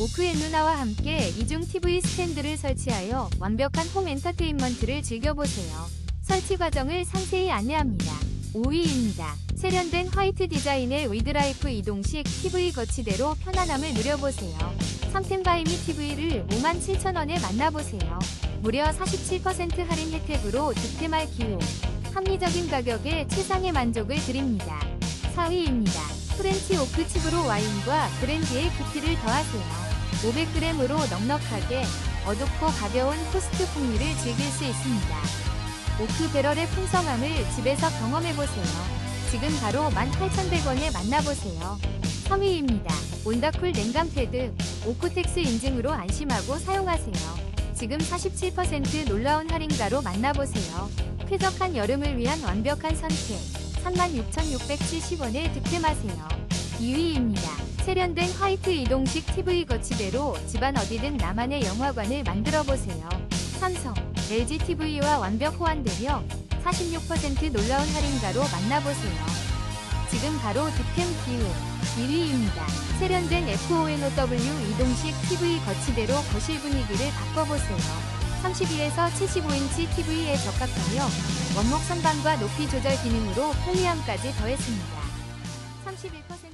오크의 누나와 함께 이중 TV 스탠드를 설치하여 완벽한 홈 엔터테인먼트를 즐겨보세요. 설치 과정을 상세히 안내합니다. 5위입니다. 세련된 화이트 디자인의 위드라이프 이동식 TV 거치대로 편안함을 누려보세요. 삼템바이미 TV를 57,000원에 만나보세요. 무려 47% 할인 혜택으로 득템할 기회. 합리적인 가격에 최상의 만족을 드립니다. 4위입니다. 프렌치 오크 칩으로 와인과 브랜디의 깊이를 더하세요. 500g으로 넉넉하게 어둡고 가벼운 토스트 풍미를 즐길 수 있습니다. 오크 배럴의 풍성함을 집에서 경험해보세요. 지금 바로 18,100원에 만나보세요. 3위입니다. 온다쿨 냉감 패드 오코텍스 인증으로 안심하고 사용하세요. 지금 47% 놀라운 할인가로 만나보세요. 쾌적한 여름을 위한 완벽한 선택 36,670원에 득템하세요. 2위입니다. 세련된 화이트 이동식 TV 거치대로 집안 어디든 나만의 영화관을 만들어 보세요. 삼성, LG TV와 완벽 호환되며 46% 놀라운 할인가로 만나보세요. 지금 바로 득템 기회 1위입니다. 세련된 FONOW 이동식 TV 거치대로 거실 분위기를 바꿔보세요. 32에서 75인치 TV에 적합하며 원목 선반과 높이 조절 기능으로 편리함까지 더했습니다. 31%